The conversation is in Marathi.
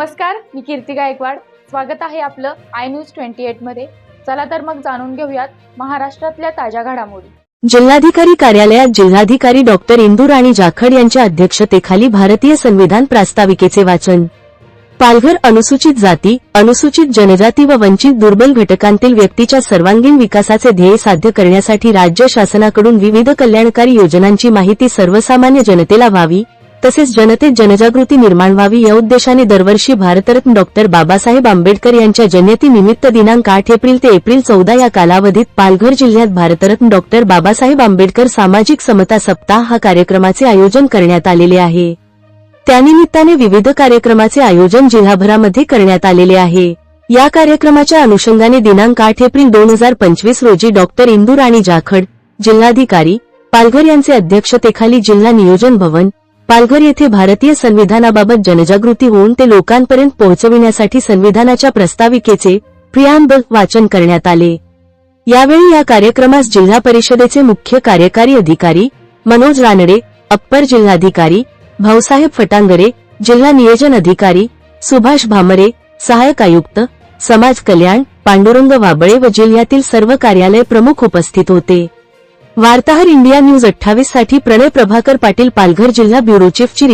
नमस्कार मी कीर्ती गायकवाड. स्वागत आहे आपलं आय न्यूज ट्वेंटी एटमध्ये. चला तर मग जाणून घेऊयात महाराष्ट्रातल्या ताज्या घडामोडी. जिल्हाधिकारी कार्यालयात जिल्हाधिकारी डॉक्टर इंदू राणी जाखड यांच्या अध्यक्षतेखाली भारतीय संविधान प्रास्ताविकेचे वाचन. पालघर अनुसूचित जाती अनुसूचित जनजाती व वंचित दुर्बल घटकांतील व्यक्तीच्या सर्वांगीण विकासाचे ध्येय साध्य करण्यासाठी राज्य शासनाकडून विविध कल्याणकारी योजनांची माहिती सर्वसामान्य जनतेला व्हावी तसेच जनतेत जनजागृती निर्माण व्हावी या उद्देशाने दरवर्षी भारतरत्न डॉक्टर बाबासाहेब आंबेडकर यांच्या जयंतीनिमित्त दिनांक आठ एप्रिल ते एप्रिल चौदा या कालावधीत पालघर जिल्ह्यात भारतरत्न डॉक्टर बाबासाहेब आंबेडकर सामाजिक समता सप्ताह हा कार्यक्रमाचे आयोजन करण्यात आलेले आहे. त्यानिमित्ताने विविध कार्यक्रमाचे आयोजन जिल्हाभरामध्ये करण्यात आलेले आहे. या कार्यक्रमाच्या अनुषंगाने दिनांक आठ एप्रिल दोन हजार पंचवीस रोजी डॉक्टर इंदूर आणि जाखड जिल्हाधिकारी पालघर यांचे अध्यक्षतेखाली जिल्हा नियोजन भवन पालघर येथे भारतीय संविधानाबाबत जनजागृती होऊन ते लोकांपर्यंत पोहोचविण्यासाठी संविधानाच्या प्रस्ताविकेचे प्रियांबल वाचन करण्यात आले. यावेळी या कार्यक्रमास जिल्हा परिषदेचे मुख्य कार्यकारी अधिकारी मनोज रानडे अप्पर जिल्हाधिकारी भाऊसाहेब फटांगरे जिल्हा नियोजन अधिकारी सुभाष भामरे सहायक आयुक्त समाज कल्याण पांडुरंग वाबळे व जिल्ह्यातील सर्व कार्यालय प्रमुख उपस्थित होते. वार्ताहर इंडिया न्यूज अठ्ठावीससाठी प्रणय प्रभाकर पाटील पालघर जिल्हा ब्युरो चीफची